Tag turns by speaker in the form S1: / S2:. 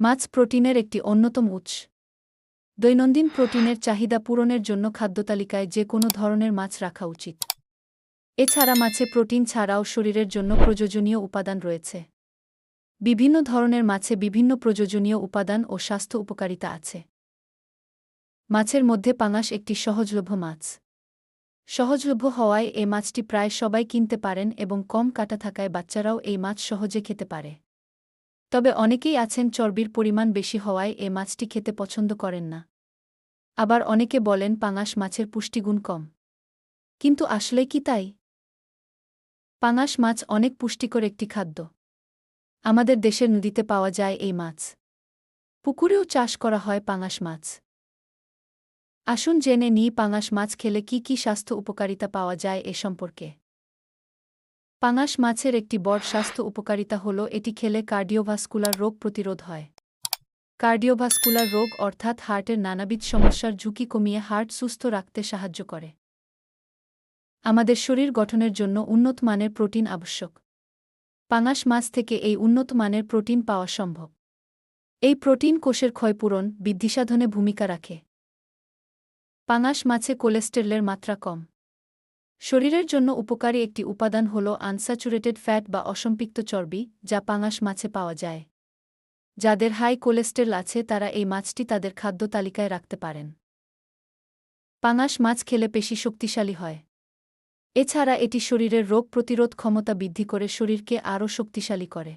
S1: মাছ প্রোটিনের একটি অন্যতম উৎস। দৈনন্দিন প্রোটিনের চাহিদা পূরণের জন্য খাদ্যতালিকায় যে কোনো ধরনের মাছ রাখা উচিত। এছাড়া মাছে প্রোটিন ছাড়াও শরীরের জন্য প্রয়োজনীয় উপাদান রয়েছে। বিভিন্ন ধরনের মাছে বিভিন্ন প্রয়োজনীয় উপাদান ও স্বাস্থ্য উপকারিতা আছে। মাছের মধ্যে পাঙাশ একটি সহজলভ্য মাছ। সহজলভ্য হওয়ায় এ মাছটি প্রায় সবাই কিনতে পারেন এবং কম কাটা থাকায় বাচ্চারাও এই মাছ সহজে খেতে পারে। তবে অনেকেই আছেন চর্বির পরিমাণ বেশি হওয়ায় এ মাছটি খেতে পছন্দ করেন না। আবার অনেকে বলেন পাঙাশ মাছের পুষ্টিগুণ কম। কিন্তু আসলে কি তাই? পাঙাশ মাছ অনেক পুষ্টিকর একটি খাদ্য। আমাদের দেশের নদীতে পাওয়া যায় এই মাছ। পুকুরেও চাষ করা হয় পাঙাশ মাছ। আসুন জেনে নিই পাঙাশ মাছ খেলে কি কি স্বাস্থ্য উপকারিতা পাওয়া যায় এ সম্পর্কে। পাঙাশ মাছের একটি বড় স্বাস্থ্য উপকারিতা হল, এটি খেলে কার্ডিওভাস্কুলার রোগ প্রতিরোধ হয়। কার্ডিওভাস্কুলার রোগ অর্থাৎ হার্টের নানাবিধ সমস্যার ঝুঁকি কমিয়ে হার্ট সুস্থ রাখতে সাহায্য করে। আমাদের শরীর গঠনের জন্য উন্নত মানের প্রোটিন আবশ্যক। পাঙাশ মাছ থেকে এই উন্নত মানের প্রোটিন পাওয়া সম্ভব। এই প্রোটিন কোষের ক্ষয়পূরণ বৃদ্ধিসাধনে ভূমিকা রাখে। পাঙাশ মাছে কোলেস্টেরলের মাত্রা কম। শরীরের জন্য উপকারী একটি উপাদান হল আনস্যাচুরেটেড ফ্যাট বা অসম্পৃক্ত চর্বি, যা পাঙাশ মাছে পাওয়া যায়। যাদের হাই কোলেস্টেরল আছে, তারা এই মাছটি তাদের খাদ্য তালিকায় রাখতে পারেন। পাঙাশ মাছ খেলে পেশি শক্তিশালী হয়। এছাড়া এটি শরীরের রোগ প্রতিরোধ ক্ষমতা বৃদ্ধি করে, শরীরকে আরও শক্তিশালী করে।